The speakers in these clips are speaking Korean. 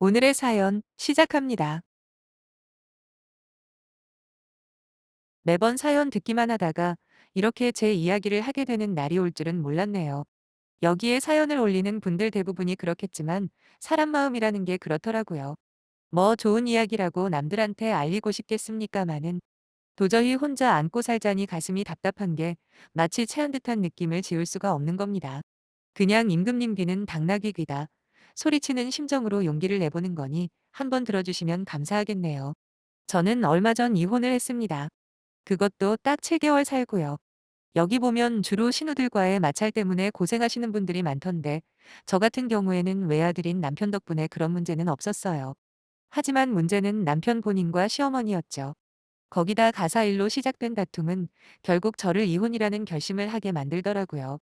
오늘의 사연 시작합니다. 매번 사연 듣기만 하다가 이렇게 제 이야기를 하게 되는 날이 올 줄은 몰랐네요. 여기에 사연을 올리는 분들 대부분이 그렇겠지만 사람 마음이라는 게 그렇더라고요. 뭐 좋은 이야기라고 남들한테 알리고 싶겠습니까마는 도저히 혼자 안고 살자니 가슴이 답답한 게 마치 체한 듯한 느낌을 지울 수가 없는 겁니다. 그냥 임금님 귀는 당나귀 귀다. 소리치는 심정으로 용기를 내보는 거니 한번 들어주시면 감사하겠네요. 저는 얼마 전 이혼을 했습니다. 그것도 딱 7개월 살고요. 여기 보면 주로 신우들과의 마찰 때문에 고생하시는 분들이 많던데 저 같은 경우에는 외아들인 남편 덕분에 그런 문제는 없었어요. 하지만 문제는 남편 본인과 시어머니였죠. 거기다 가사일로 시작된 다툼은 결국 저를 이혼이라는 결심을 하게 만들더라고요.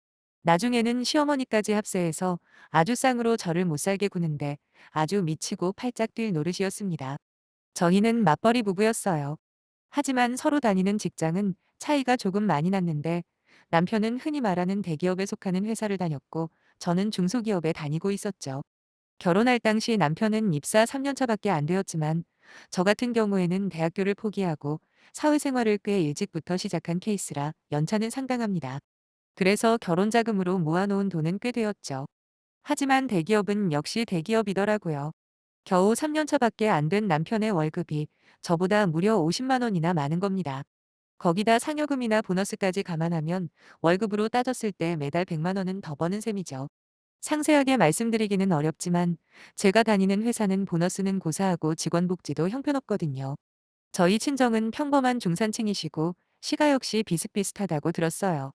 나중에는 시어머니까지 합세해서 아주 쌍으로 저를 못살게 구는데 아주 미치고 팔짝 뛸 노릇이었습니다. 저희는 맞벌이 부부였어요. 하지만 서로 다니는 직장은 차이가 조금 많이 났는데 남편은 흔히 말하는 대기업에 속하는 회사를 다녔고 저는 중소기업에 다니고 있었죠. 결혼할 당시 남편은 입사 3년 차밖에 안 되었지만 저 같은 경우에는 대학교를 포기하고 사회생활을 꽤 일찍부터 시작한 케이스라 연차는 상당합니다. 그래서 결혼 자금으로 모아놓은 돈은 꽤 되었죠. 하지만 대기업은 역시 대기업이더라고요. 겨우 3년 차밖에 안 된 남편의 월급이 저보다 무려 50만 원이나 많은 겁니다. 거기다 상여금이나 보너스까지 감안하면 월급으로 따졌을 때 매달 100만 원은 더 버는 셈이죠. 상세하게 말씀드리기는 어렵지만 제가 다니는 회사는 보너스는 고사하고 직원 복지도 형편없거든요. 저희 친정은 평범한 중산층이시고 시가 역시 비슷비슷하다고 들었어요.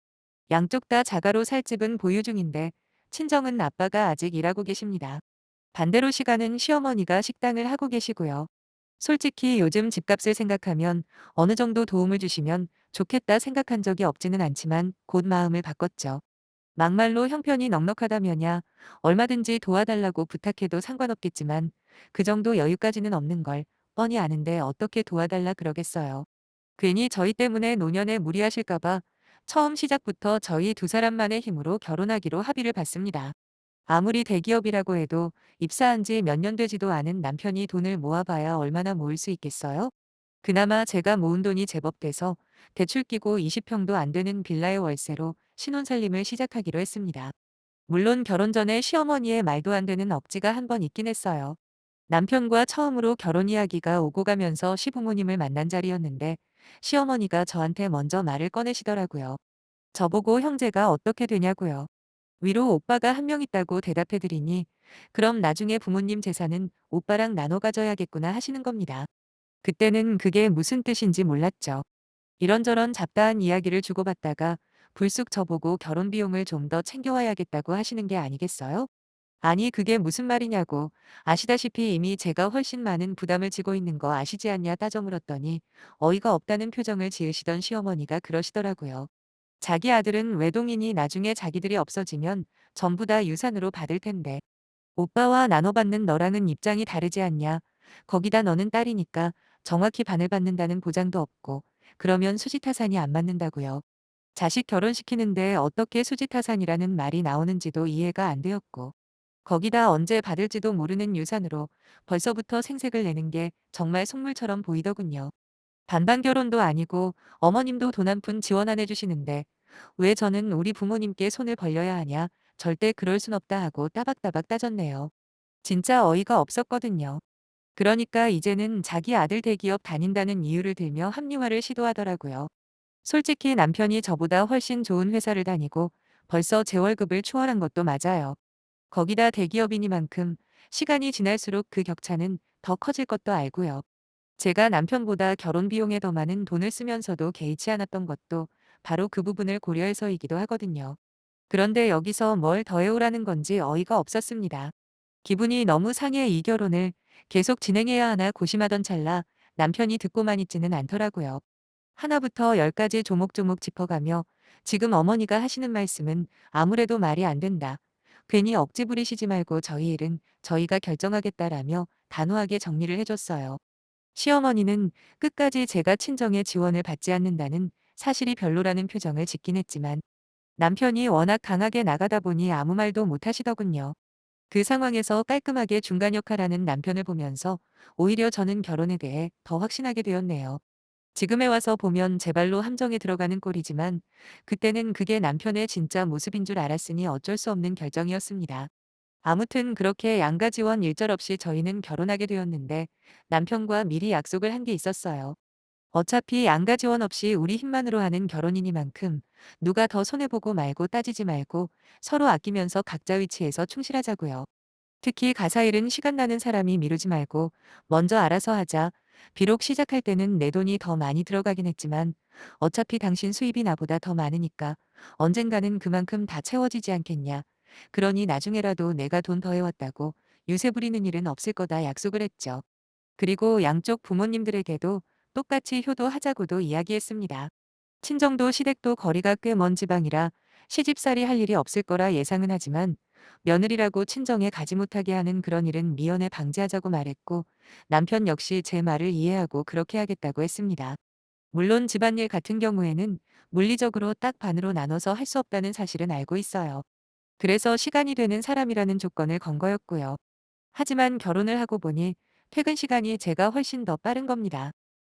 양쪽 다 자가로 살 집은 보유 중인데 친정은 아빠가 아직 일하고 계십니다. 반대로 시가는 시어머니가 식당을 하고 계시고요. 솔직히 요즘 집값을 생각하면 어느 정도 도움을 주시면 좋겠다 생각한 적이 없지는 않지만 곧 마음을 바꿨죠. 막말로 형편이 넉넉하다면야 얼마든지 도와달라고 부탁해도 상관없겠지만 그 정도 여유까지는 없는 걸 뻔히 아는데 어떻게 도와달라 그러겠어요. 괜히 저희 때문에 노년에 무리하실까봐 처음 시작부터 저희 두 사람만의 힘으로 결혼하기로 합의를 봤습니다. 아무리 대기업이라고 해도 입사한 지 몇 년 되지도 않은 남편이 돈을 모아봐야 얼마나 모을 수 있겠어요? 그나마 제가 모은 돈이 제법 돼서 대출 끼고 20평도 안 되는 빌라의 월세로 신혼살림을 시작하기로 했습니다. 물론 결혼 전에 시어머니의 말도 안 되는 억지가 한 번 있긴 했어요. 남편과 처음으로 결혼 이야기가 오고 가면서 시부모님을 만난 자리였는데 시어머니가 저한테 먼저 말을 꺼내시더라고요. 저보고 형제가 어떻게 되냐고요. 위로 오빠가 한 명 있다고 대답해드리니 그럼 나중에 부모님 재산은 오빠랑 나눠 가져야겠구나 하시는 겁니다. 그때는 그게 무슨 뜻인지 몰랐죠. 이런저런 잡다한 이야기를 주고받다가 불쑥 저보고 결혼 비용을 좀 더 챙겨와야겠다고 하시는 게 아니겠어요? 아니 그게 무슨 말이냐고 아시다시피 이미 제가 훨씬 많은 부담을 지고 있는 거 아시지 않냐 따져 물었더니 어이가 없다는 표정을 지으시던 시어머니가 그러시더라고요. 자기 아들은 외동이니 나중에 자기들이 없어지면 전부 다 유산으로 받을 텐데 오빠와 나눠받는 너랑은 입장이 다르지 않냐. 거기다 너는 딸이니까 정확히 반을 받는다는 보장도 없고 그러면 수지타산이 안 맞는다고요. 자식 결혼시키는데 어떻게 수지타산이라는 말이 나오는지도 이해가 안 되었고 거기다 언제 받을지도 모르는 유산으로 벌써부터 생색을 내는 게 정말 속물처럼 보이더군요. 반반 결혼도 아니고 어머님도 돈 한 푼 지원 안 해주시는데 왜 저는 우리 부모님께 손을 벌려야 하냐 절대 그럴 순 없다 하고 따박따박 따졌네요. 진짜 어이가 없었거든요. 그러니까 이제는 자기 아들 대기업 다닌다는 이유를 들며 합리화를 시도하더라고요. 솔직히 남편이 저보다 훨씬 좋은 회사를 다니고 벌써 제 월급을 초월한 것도 맞아요. 거기다 대기업이니만큼 시간이 지날수록 그 격차는 더 커질 것도 알고요. 제가 남편보다 결혼 비용에 더 많은 돈을 쓰면서도 개의치 않았던 것도 바로 그 부분을 고려해서이기도 하거든요. 그런데 여기서 뭘 더해오라는 건지 어이가 없었습니다. 기분이 너무 상해 이 결혼을 계속 진행해야 하나 고심하던 찰나 남편이 듣고만 있지는 않더라고요. 하나부터 열까지 조목조목 짚어가며 지금 어머니가 하시는 말씀은 아무래도 말이 안 된다. 괜히 억지 부리시지 말고 저희 일은 저희가 결정하겠다라며 단호하게 정리를 해줬어요. 시어머니는 끝까지 제가 친정의 지원을 받지 않는다는 사실이 별로라는 표정을 짓긴 했지만 남편이 워낙 강하게 나가다 보니 아무 말도 못 하시더군요. 그 상황에서 깔끔하게 중간 역할하는 남편을 보면서 오히려 저는 결혼에 대해 더 확신하게 되었네요. 지금에 와서 보면 제 발로 함정에 들어가는 꼴이지만 그때는 그게 남편의 진짜 모습인 줄 알았으니 어쩔 수 없는 결정이었습니다. 아무튼 그렇게 양가 지원 일절 없이 저희는 결혼하게 되었는데 남편과 미리 약속을 한 게 있었어요. 어차피 양가 지원 없이 우리 힘만으로 하는 결혼이니만큼 누가 더 손해보고 말고 따지지 말고 서로 아끼면서 각자 위치에서 충실하자고요. 특히 가사일은 시간 나는 사람이 미루지 말고 먼저 알아서 하자. 비록 시작할 때는 내 돈이 더 많이 들어가긴 했지만 어차피 당신 수입이 나보다 더 많으니까 언젠가는 그만큼 다 채워지지 않겠냐. 그러니 나중에라도 내가 돈 더 해왔다고 유세 부리는 일은 없을 거다 약속을 했죠. 그리고 양쪽 부모님들에게도 똑같이 효도하자고도 이야기했습니다. 친정도 시댁도 거리가 꽤 먼 지방이라 시집살이 할 일이 없을 거라 예상은 하지만 며느리라고 친정에 가지 못하게 하는 그런 일은 미연에 방지하자고 말했고 남편 역시 제 말을 이해하고 그렇게 하겠다고 했습니다. 물론 집안일 같은 경우에는 물리적으로 딱 반으로 나눠서 할 수 없다는 사실은 알고 있어요. 그래서 시간이 되는 사람이라는 조건을 건 거였고요. 하지만 결혼을 하고 보니 퇴근 시간이 제가 훨씬 더 빠른 겁니다.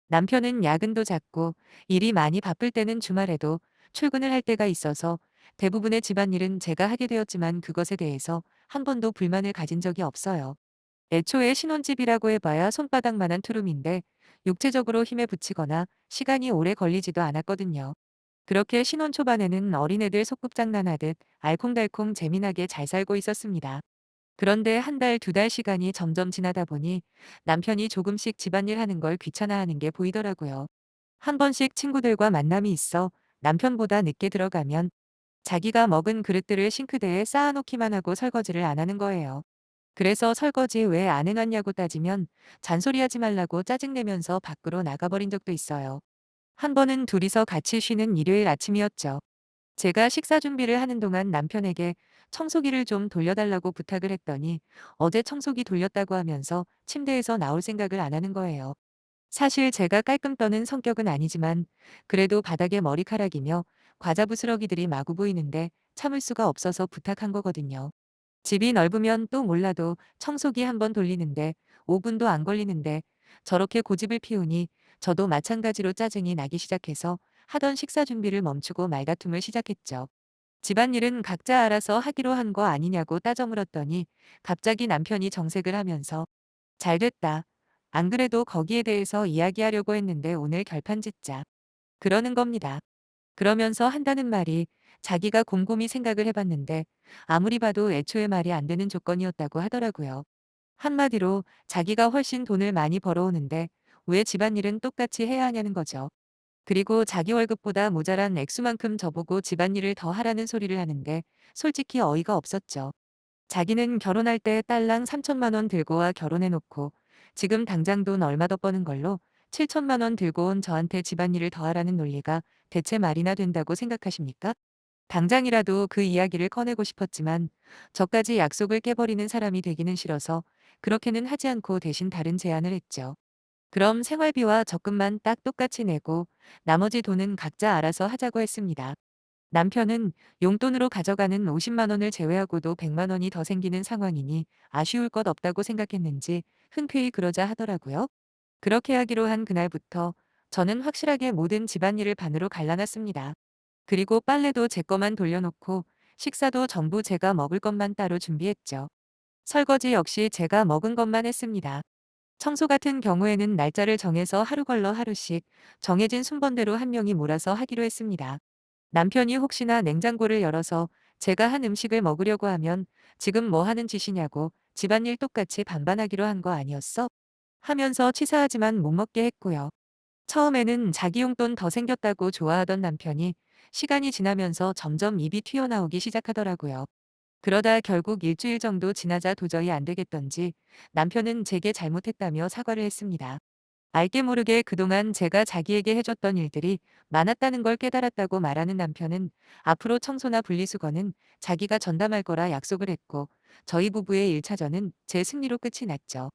남편은 야근도 잦고 일이 많이 바쁠 때는 주말에도 출근을 할 때가 있어서 대부분의 집안일은 제가 하게 되었지만 그것에 대해서 한 번도 불만을 가진 적이 없어요. 애초에 신혼집이라고 해봐야 손바닥만한 투룸인데 육체적으로 힘에 부치거나 시간이 오래 걸리지도 않았거든요. 그렇게 신혼 초반에는 어린애들 소꿉장난하듯 알콩달콩 재미나게 잘 살고 있었습니다. 그런데 한 달, 두 달 시간이 점점 지나다 보니 남편이 조금씩 집안일 하는 걸 귀찮아하는 게 보이더라고요. 한 번씩 친구들과 만남이 있어 남편보다 늦게 들어가면 자기가 먹은 그릇들을 싱크대에 쌓아놓기만 하고 설거지를 안 하는 거예요. 그래서 설거지 왜 안 해놨냐고 따지면 잔소리하지 말라고 짜증내면서 밖으로 나가버린 적도 있어요. 한 번은 둘이서 같이 쉬는 일요일 아침이었죠. 제가 식사 준비를 하는 동안 남편에게 청소기를 좀 돌려달라고 부탁을 했더니 어제 청소기 돌렸다고 하면서 침대에서 나올 생각을 안 하는 거예요. 사실 제가 깔끔 떠는 성격은 아니지만 그래도 바닥에 머리카락이며 과자 부스러기들이 마구 보이는데 참을 수가 없어서 부탁한 거거든요. 집이 넓으면 또 몰라도 청소기 한 번 돌리는데 5분도 안 걸리는데 저렇게 고집을 피우니 저도 마찬가지로 짜증이 나기 시작해서 하던 식사 준비를 멈추고 말다툼을 시작했죠. 집안일은 각자 알아서 하기로 한 거 아니냐고 따져 물었더니 갑자기 남편이 정색을 하면서 잘 됐다. 안 그래도 거기에 대해서 이야기하려고 했는데 오늘 결판 짓자. 그러는 겁니다. 그러면서 한다는 말이 자기가 곰곰이 생각을 해봤는데 아무리 봐도 애초에 말이 안 되는 조건이었다고 하더라고요. 한마디로 자기가 훨씬 돈을 많이 벌어오는데 왜 집안일은 똑같이 해야 하냐는 거죠. 그리고 자기 월급보다 모자란 액수만큼 저보고 집안일을 더 하라는 소리를 하는데 솔직히 어이가 없었죠. 자기는 결혼할 때 딸랑 3천만 원 들고 와 결혼해놓고 지금 당장 돈 얼마 더 버는 걸로 7천만 원 들고 온 저한테 집안일을 더 하라는 논리가 대체 말이나 된다고 생각하십니까? 당장이라도 그 이야기를 꺼내고 싶었지만 저까지 약속을 깨버리는 사람이 되기는 싫어서 그렇게는 하지 않고 대신 다른 제안을 했죠. 그럼 생활비와 적금만 딱 똑같이 내고 나머지 돈은 각자 알아서 하자고 했습니다. 남편은 용돈으로 가져가는 50만 원을 제외하고도 100만 원이 더 생기는 상황이니 아쉬울 것 없다고 생각했는지 흔쾌히 그러자 하더라고요. 그렇게 하기로 한 그날부터 저는 확실하게 모든 집안일을 반으로 갈라놨습니다. 그리고 빨래도 제 거만 돌려놓고 식사도 전부 제가 먹을 것만 따로 준비했죠. 설거지 역시 제가 먹은 것만 했습니다. 청소 같은 경우에는 날짜를 정해서 하루 걸러 하루씩 정해진 순번대로 한 명이 몰아서 하기로 했습니다. 남편이 혹시나 냉장고를 열어서 제가 한 음식을 먹으려고 하면 지금 뭐 하는 짓이냐고 집안일 똑같이 반반하기로 한 거 아니었어? 하면서 치사하지만 못 먹게 했고요. 처음에는 자기 용돈 더 생겼다고 좋아하던 남편이 시간이 지나면서 점점 입이 튀어나오기 시작하더라고요. 그러다 결국 일주일 정도 지나자 도저히 안 되겠던지 남편은 제게 잘못했다며 사과를 했습니다. 알게 모르게 그동안 제가 자기에게 해줬던 일들이 많았다는 걸 깨달았다고 말하는 남편은 앞으로 청소나 분리수거는 자기가 전담할 거라 약속을 했고 저희 부부의 1차전은 제 승리로 끝이 났죠.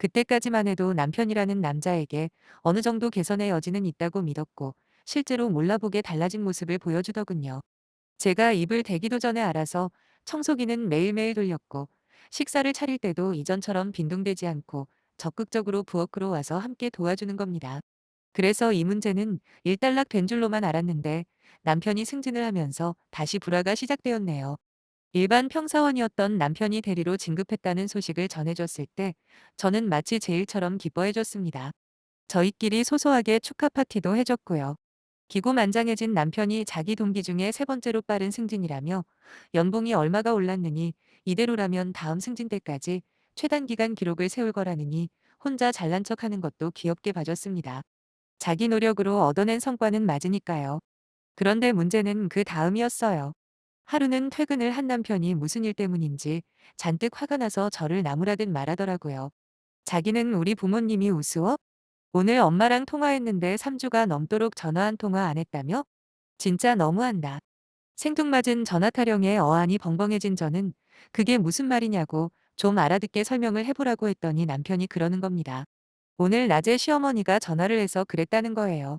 그때까지만 해도 남편이라는 남자에게 어느 정도 개선의 여지는 있다고 믿었고 실제로 몰라보게 달라진 모습을 보여주더군요. 제가 입을 대기도 전에 알아서 청소기는 매일매일 돌렸고 식사를 차릴 때도 이전처럼 빈둥대지 않고 적극적으로 부엌으로 와서 함께 도와주는 겁니다. 그래서 이 문제는 일단락 된 줄로만 알았는데 남편이 승진을 하면서 다시 불화가 시작되었네요. 일반 평사원이었던 남편이 대리로 진급했다는 소식을 전해줬을 때 저는 마치 제 일처럼 기뻐해줬습니다. 저희끼리 소소하게 축하 파티도 해줬고요. 기고만장해진 남편이 자기 동기 중에 세 번째로 빠른 승진이라며 연봉이 얼마가 올랐느니 이대로라면 다음 승진 때까지 최단 기간 기록을 세울 거라느니 혼자 잘난 척하는 것도 귀엽게 봐줬습니다. 자기 노력으로 얻어낸 성과는 맞으니까요. 그런데 문제는 그 다음이었어요. 하루는 퇴근을 한 남편이 무슨 일 때문인지 잔뜩 화가 나서 저를 나무라듯 말하더라고요. 자기는 우리 부모님이 우스워? 오늘 엄마랑 통화했는데 3주가 넘도록 전화 한 통화 안 했다며? 진짜 너무한다. 생뚱맞은 전화 타령에 어안이 벙벙해진 저는 그게 무슨 말이냐고 좀 알아듣게 설명을 해보라고 했더니 남편이 그러는 겁니다. 오늘 낮에 시어머니가 전화를 해서 그랬다는 거예요.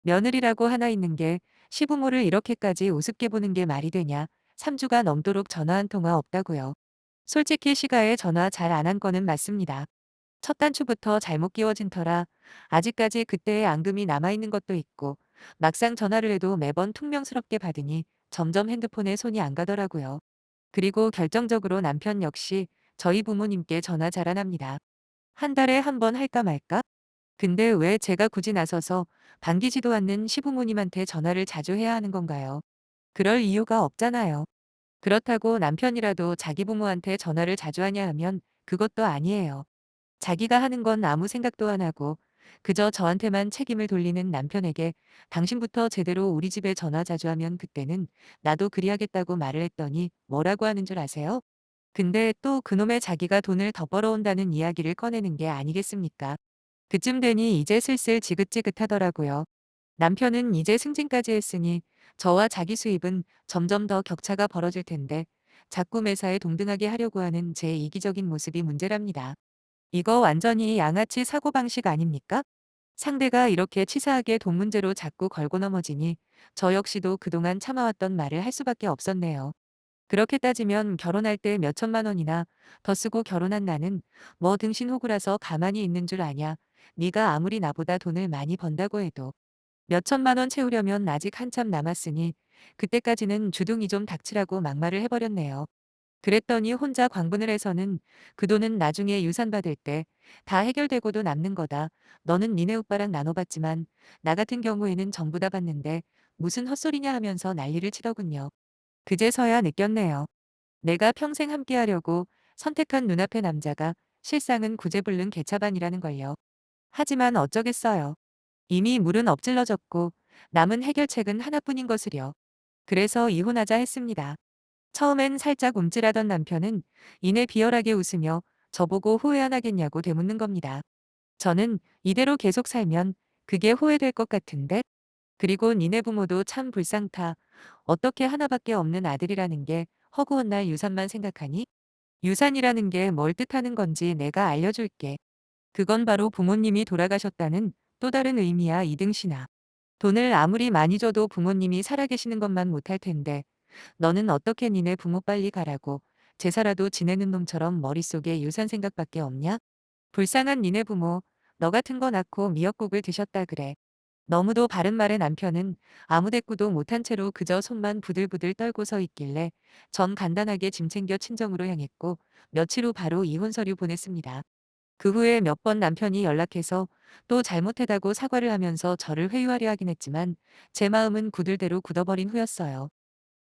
며느리라고 하나 있는 게 시부모를 이렇게까지 우습게 보는 게 말이 되냐. 3주가 넘도록 전화 한 통화 없다고요. 솔직히 시가에 전화 잘 안 한 거는 맞습니다. 첫 단추부터 잘못 끼워진 터라 아직까지 그때의 앙금이 남아있는 것도 있고 막상 전화를 해도 매번 퉁명스럽게 받으니 점점 핸드폰에 손이 안 가더라고요. 그리고 결정적으로 남편 역시 저희 부모님께 전화 잘 안 합니다. 한 달에 한 번 할까 말까? 근데 왜 제가 굳이 나서서 반기지도 않는 시부모님한테 전화를 자주 해야 하는 건가요? 그럴 이유가 없잖아요. 그렇다고 남편이라도 자기 부모한테 전화를 자주 하냐 하면 그것도 아니에요. 자기가 하는 건 아무 생각도 안 하고 그저 저한테만 책임을 돌리는 남편에게 당신부터 제대로 우리 집에 전화 자주 하면 그때는 나도 그리하겠다고 말을 했더니 뭐라고 하는 줄 아세요? 근데 또 그놈의 자기가 돈을 더 벌어온다는 이야기를 꺼내는 게 아니겠습니까? 그쯤 되니 이제 슬슬 지긋지긋하더라고요. 남편은 이제 승진까지 했으니 저와 자기 수입은 점점 더 격차가 벌어질 텐데 자꾸 매사에 동등하게 하려고 하는 제 이기적인 모습이 문제랍니다. 이거 완전히 양아치 사고방식 아닙니까? 상대가 이렇게 치사하게 돈 문제로 자꾸 걸고 넘어지니 저 역시도 그동안 참아왔던 말을 할 수밖에 없었네요. 그렇게 따지면 결혼할 때 몇 천만 원이나 더 쓰고 결혼한 나는 뭐 등신 호구라서 가만히 있는 줄 아냐. 네가 아무리 나보다 돈을 많이 번다고 해도 몇 천만 원 채우려면 아직 한참 남았으니 그때까지는 주둥이 좀 닥치라고 막말을 해버렸네요. 그랬더니 혼자 광분을 해서는 그 돈은 나중에 유산 받을 때 다 해결되고도 남는 거다. 너는 니네 오빠랑 나눠봤지만 나 같은 경우에는 전부 다 받는데 무슨 헛소리냐 하면서 난리를 치더군요. 그제서야 느꼈네요. 내가 평생 함께하려고 선택한 눈앞의 남자가 실상은 구제불능 개차반이라는 걸요. 하지만 어쩌겠어요. 이미 물은 엎질러졌고 남은 해결책은 하나뿐인 것을요. 그래서 이혼하자 했습니다. 처음엔 살짝 움찔하던 남편은 이내 비열하게 웃으며 저보고 후회 안 하겠냐고 되묻는 겁니다. 저는 이대로 계속 살면 그게 후회될 것 같은데? 그리고 니네 부모도 참 불쌍타. 어떻게 하나밖에 없는 아들이라는 게 허구한 날 유산만 생각하니? 유산이라는 게 뭘 뜻하는 건지 내가 알려줄게. 그건 바로 부모님이 돌아가셨다는 또 다른 의미야 이등신아. 돈을 아무리 많이 줘도 부모님이 살아계시는 것만 못할 텐데 너는 어떻게 니네 부모 빨리 가라고 제사라도 지내는 놈처럼 머릿속에 유산 생각밖에 없냐? 불쌍한 니네 부모 너 같은 거 낳고 미역국을 드셨다 그래. 너무도 바른 말의 남편은 아무 대꾸도 못한 채로 그저 손만 부들부들 떨고 서 있길래 전 간단하게 짐 챙겨 친정으로 향했고 며칠 후 바로 이혼 서류 보냈습니다. 그 후에 몇 번 남편이 연락해서 또 잘못했다고 사과를 하면서 저를 회유하려 하긴 했지만 제 마음은 굳을대로 굳어버린 후였어요.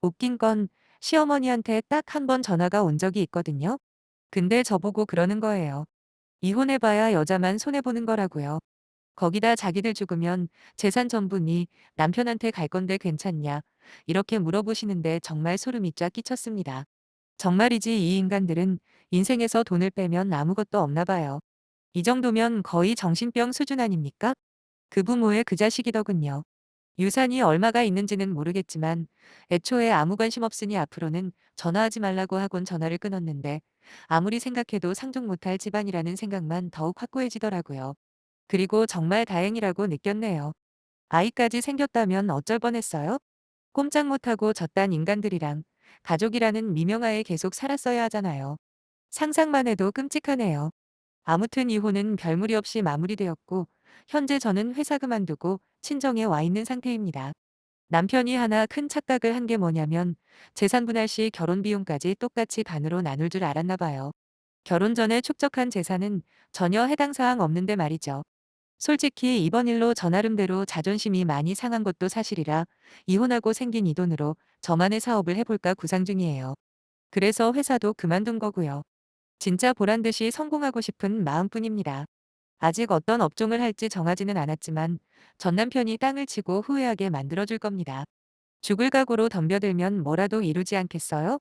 웃긴 건 시어머니한테 딱 한 번 전화가 온 적이 있거든요. 근데 저보고 그러는 거예요. 이혼해봐야 여자만 손해보는 거라고요. 거기다 자기들 죽으면 재산 전부 니 남편한테 갈 건데 괜찮냐. 이렇게 물어보시는데 정말 소름이 쫙 끼쳤습니다. 정말이지 이 인간들은 인생에서 돈을 빼면 아무것도 없나 봐요. 이 정도면 거의 정신병 수준 아닙니까? 그 부모의 그 자식이더군요. 유산이 얼마가 있는지는 모르겠지만 애초에 아무 관심 없으니 앞으로는 전화하지 말라고 하곤 전화를 끊었는데 아무리 생각해도 상종 못할 집안이라는 생각만 더욱 확고해지더라고요. 그리고 정말 다행이라고 느꼈네요. 아이까지 생겼다면 어쩔 뻔했어요? 꼼짝 못하고 저딴 인간들이랑 가족이라는 미명하에 계속 살았어야 하잖아요. 상상만 해도 끔찍하네요. 아무튼 이혼은 별무리 없이 마무리되었고 현재 저는 회사 그만두고 친정에 와 있는 상태입니다. 남편이 하나 큰 착각을 한 게 뭐냐면 재산 분할 시 결혼 비용까지 똑같이 반으로 나눌 줄 알았나 봐요. 결혼 전에 축적한 재산은 전혀 해당 사항 없는데 말이죠. 솔직히 이번 일로 저 나름대로 자존심이 많이 상한 것도 사실이라 이혼하고 생긴 이 돈으로 저만의 사업을 해볼까 구상 중이에요. 그래서 회사도 그만둔 거고요. 진짜 보란 듯이 성공하고 싶은 마음뿐입니다. 아직 어떤 업종을 할지 정하지는 않았지만 전 남편이 땅을 치고 후회하게 만들어줄 겁니다. 죽을 각오로 덤벼들면 뭐라도 이루지 않겠어요?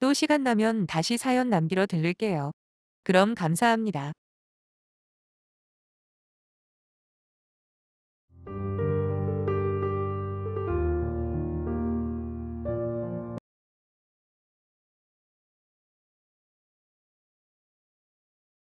또 시간 나면 다시 사연 남기러 들를게요. 그럼 감사합니다.